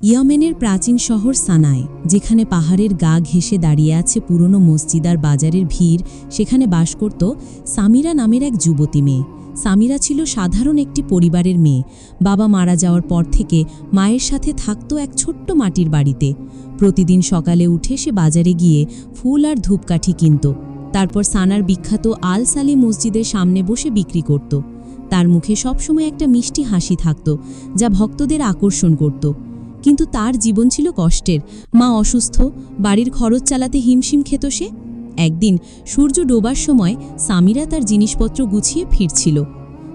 ইয়মেনের প্রাচীন শহর সানায় যেখানে পাহাড়ের গা ঘেঁষে দাঁড়িয়ে আছে পুরনো মসজিদ আর বাজারের ভিড়, সেখানে বাস করত সামিরা নামের এক যুবতী মেয়ে। সামিরা ছিল সাধারণ একটি পরিবারের মেয়ে। বাবা মারা যাওয়ার পর থেকে মায়ের সাথে থাকতো এক ছোট্ট মাটির বাড়িতে। প্রতিদিন সকালে উঠে সে বাজারে গিয়ে ফুল আর ধূপকাঠি কিনত। তারপর সানার বিখ্যাত আল সালি মসজিদের সামনে বসে বিক্রি করত। তার মুখে সবসময় একটা মিষ্টি হাসি থাকত, যা ভক্তদের আকর্ষণ করত। কিন্তু তার জীবন ছিল কষ্টের। মা অসুস্থ, বাড়ির খরচ চালাতে হিমশিম খেত সে। একদিন সূর্য ডোবার সময় সামিরা তার জিনিসপত্র গুছিয়ে ফিরছিল।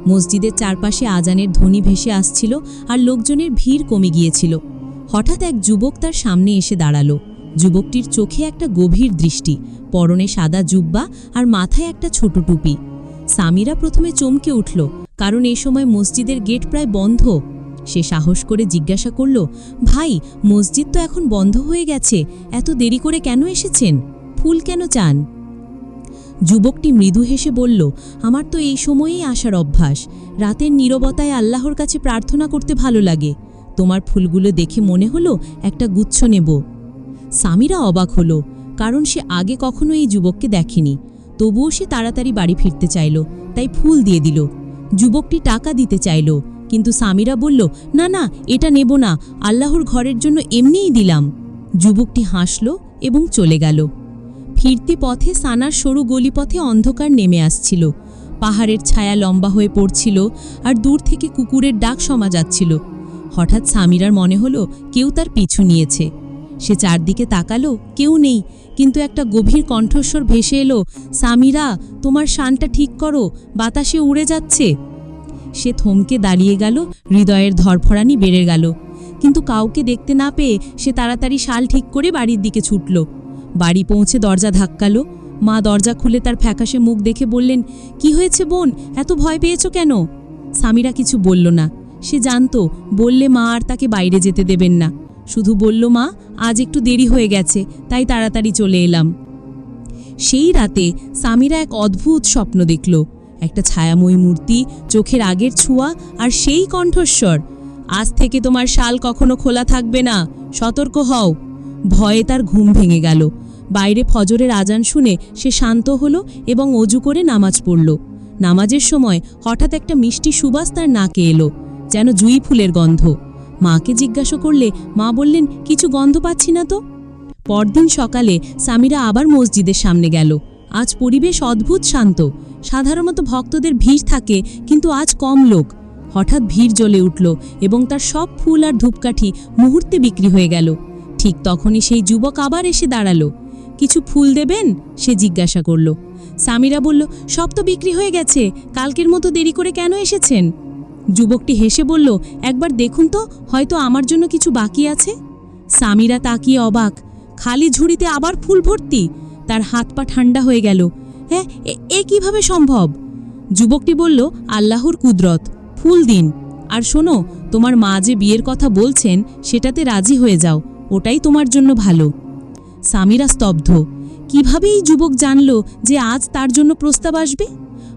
মসজিদের চারপাশে আজানের ধ্বনি ভেসে আসছিল আর লোকজনের ভিড় কমে গিয়েছিল। হঠাৎ এক যুবক তার সামনে এসে দাঁড়াল। যুবকটির চোখে একটা গভীর দৃষ্টি, পরনে সাদা জুব্বা আর মাথায় একটা ছোট টুপি। সামিরা প্রথমে চমকে উঠল, কারণ এ সময় মসজিদের গেট প্রায় বন্ধ। সে সাহস করে জিজ্ঞাসা করল, ভাই, মসজিদ তো এখন বন্ধ হয়ে গেছে, এত দেরি করে কেন এসেছেন? ফুল কেন চান? যুবকটি মৃদু হেসে বলল, আমার তো এই সময়েই আসার অভ্যাস। রাতের নীরবতায় আল্লাহর কাছে প্রার্থনা করতে ভালো লাগে। তোমার ফুলগুলো দেখে মনে হলো একটা গুচ্ছ নেব। সামিরা অবাক হলো, কারণ সে আগে কখনো এই যুবককে দেখেনি। তবুও সে তাড়াতাড়ি বাড়ি ফিরতে চাইল, তাই ফুল দিয়ে দিল। যুবকটি টাকা দিতে চাইল কিন্তু সামিরা বলল, না না, এটা নেব না। আল্লাহর ঘরের জন্য এমনিই দিলাম। যুবকটি হাসল এবং চলে গেল। ফিরতি পথে সানার সরু গলিপথে অন্ধকার নেমে আসছিল। পাহাড়ের ছায়া লম্বা হয়ে পড়ছিল আর দূর থেকে কুকুরের ডাক শোনা যাচ্ছিল। হঠাৎ সামিরার মনে হলো, কেউ তার পিছু নিয়েছে। সে চারদিকে তাকালো, কেউ নেই, কিন্তু একটা গভীর কণ্ঠস্বর ভেসে এলো, সামিরা, তোমার শানটা ঠিক করো, বাতাসে উড়ে যাচ্ছে। সে থমকে দাঁড়িয়ে গেল, হৃদয়ের ধরফরানি বেড়ে গেল। কিন্তু কাউকে দেখতে না পেয়ে সে তাড়াতাড়ি শাল ঠিক করে বাড়ির দিকে ছুটল। বাড়ি পৌঁছে দরজা ধাক্কালো। মা দরজা খুলে তার ফ্যাকাশে মুখ দেখে বললেন, কি হয়েছে বোন? এত ভয় পেয়েছ কেন? স্বামীরা কিছু বলল না। সে জানতো, বললে মা আর তাকে বাইরে যেতে দেবেন না। শুধু বলল, মা, আজ একটু দেরি হয়ে গেছে, তাই তাড়াতাড়ি চলে এলাম। সেই রাতে সামিরা এক অদ্ভুত স্বপ্ন দেখল। একটা ছায়াময়ী মূর্তি, চোখের আগের ছোঁয়া আর সেই কণ্ঠস্বর। আজ থেকে তোমার শাল কখনো খোলা থাকবে না, সতর্ক হও। ভয়ে তার ঘুম ভেঙে গেল। বাইরে ফজরের আজান শুনে সে শান্ত হলো এবং অজু করে নামাজ পড়ল। নামাজের সময় হঠাৎ একটা মিষ্টি সুবাস তার নাকে এলো, যেন জুই ফুলের গন্ধ। মাকে জিজ্ঞাসা করলে, মা বললেন, কিছু গন্ধ পাচ্ছি না তো? পরদিন সকালে সামিরা আবার মসজিদের সামনে গেল। আজ পরিবেশ অদ্ভুত শান্ত। সাধারণত ভক্তদের ভিড় থাকে, কিন্তু আজ কম লোক। হঠাৎ ভিড় জ্বলে উঠল এবং তার সব ফুল আর ধূপকাঠি মুহূর্তে বিক্রি হয়ে গেল। ঠিক তখনই সেই যুবক আবার এসে দাঁড়াল। কিছু ফুল দেবেন? সে জিজ্ঞাসা করল। সামিরা বলল, সব তো বিক্রি হয়ে গেছে, কালকের মতো দেরি করে কেন এসেছেন? যুবকটি হেসে বলল, একবার দেখুন তো, হয়তো আমার জন্য কিছু বাকি আছে। সামিরা তাকিয়ে অবাক, খালি ঝুড়িতে আবার ফুল ভর্তি? তার হাত পা ঠান্ডা হয়ে গেল। হ্যাঁ এ- কীভাবে সম্ভব? যুবকটি বলল, আল্লাহর কুদরত, ফুল দিন। আর শোনো, তোমার মা যে বিয়ের কথা বলছেন, সেটাতে রাজি হয়ে যাও, ওটাই তোমার জন্য ভালো। সামিরা স্তব্ধ, কীভাবে এই যুবক জানল যে আজ তার জন্য প্রস্তাব আসবে?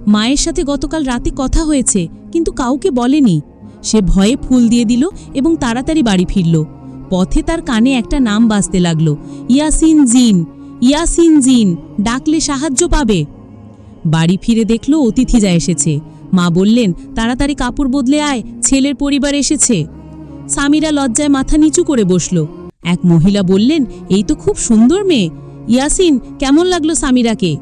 মায়ের সাথে গতকাল রাতে কথা হয়েছে, কিন্তু কাউকে বলেনি। সে ভয়ে ফুল দিয়ে দিল এবং তাড়াতাড়ি বাড়ি ফিরল। পথে তার কানে একটা নাম বাজতে লাগল, ইয়াসিন জিন। ইয়াসিন জিন ডাকলে সাহায্য পাবে। বাড়ি ফিরে দেখল অতিথিরা এসেছে। মা বললেন, তাড়াতাড়ি কাপড় বদলে আয়, ছেলের পরিবার এসেছে। সামিরা লজ্জায় মাথা নিচু করে বসল। এক মহিলা বললেন, এই তো খুব সুন্দর মেয়ে। ইয়াসিন, কেমন লাগল সামিরাকে?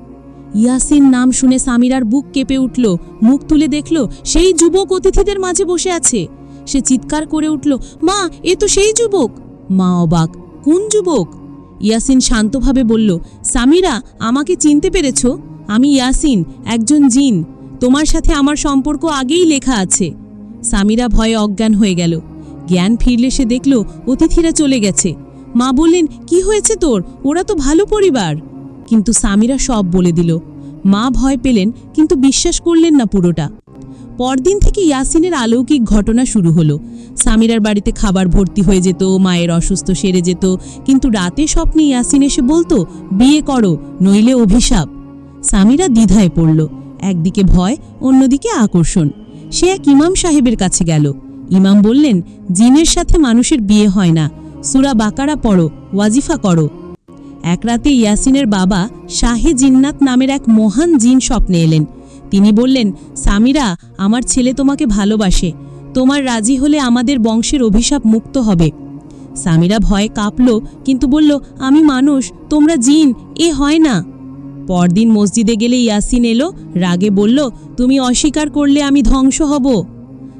ইয়াসিন নাম শুনে সামিরার বুক কেঁপে উঠল। মুখ তুলে দেখল, সেই যুবক অতিথিদের মাঝে বসে আছে। সে চিৎকার করে উঠল, মা, এ তো সেই যুবক। মা অবাক, কোন যুবক? ইয়াসিন শান্তভাবে বলল, সামিরা, আমাকে চিনতে পেরেছ? আমি ইয়াসিন, একজন জিন। তোমার সাথে আমার সম্পর্ক আগেই লেখা আছে। সামিরা ভয়ে অজ্ঞান হয়ে গেল। জ্ঞান ফিরলে সে দেখল, অতিথিরা চলে গেছে। মা বললেন, কি হয়েছে তোর? ওরা তো ভালো পরিবার। কিন্তু সামিরা সব বলে দিল। মা ভয় পেলেন, কিন্তু বিশ্বাস করলেন না পুরোটা। পরদিন থেকে ইয়াসিনের আলৌকিক ঘটনা শুরু হলো। সামিরার বাড়িতে খাবার ভর্তি হয়ে যেত, মায়ের অসুস্থ সেরে যেত, কিন্তু রাতে স্বপ্নে ইয়াসিন এসে বলতো, বিয়ে করো, নইলে অভিশাপ। সামিরা দ্বিধায় পড়ল। একদিকে ভয়, অন্যদিকে আকর্ষণ। সে এক ইমাম সাহেবের কাছে গেল। ইমাম বললেন, জিনের সাথে মানুষের বিয়ে হয় না। সুরা বাকারা পড়ো, ওয়াজিফা করো। এক রাতে ইয়াসিনের বাবা শাহে জিন্নাত নামের এক মহান জিন স্বপ্নে এলেন। তিনি বললেন, সামিরা, আমার ছেলে তোমাকে ভালোবাসে। তোমার রাজি হলে আমাদের বংশের অভিশাপ মুক্ত হবে। সামিরা ভয়ে কাঁপল, কিন্তু বলল, আমি মানুষ, তোমরা জিন, এ হয় না। পরদিন মসজিদে গেলে ইয়াসিন এলো, রাগে বলল, তুমি অস্বীকার করলে আমি ধ্বংস হব।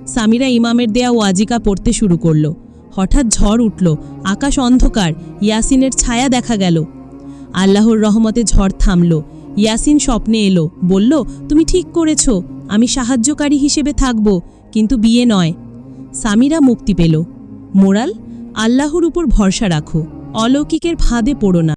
সামিরা ইমামের দেয়া ওয়াজিকা পড়তে শুরু করল। হঠাৎ ঝড় উঠল, আকাশ অন্ধকার, ইয়াসিনের ছায়া দেখা গেল। আল্লাহর রহমতে ঝড় থামল। ইয়াসিন স্বপ্নে এলো, বলল, তুমি ঠিক করেছ, আমি সাহায্যকারী হিসেবে থাকব, কিন্তু বিয়ে নয়। সামিরা মুক্তি পেল। মোরাল, আল্লাহর উপর ভরসা রাখো, অলৌকিকের ফাঁদে পড়ো না।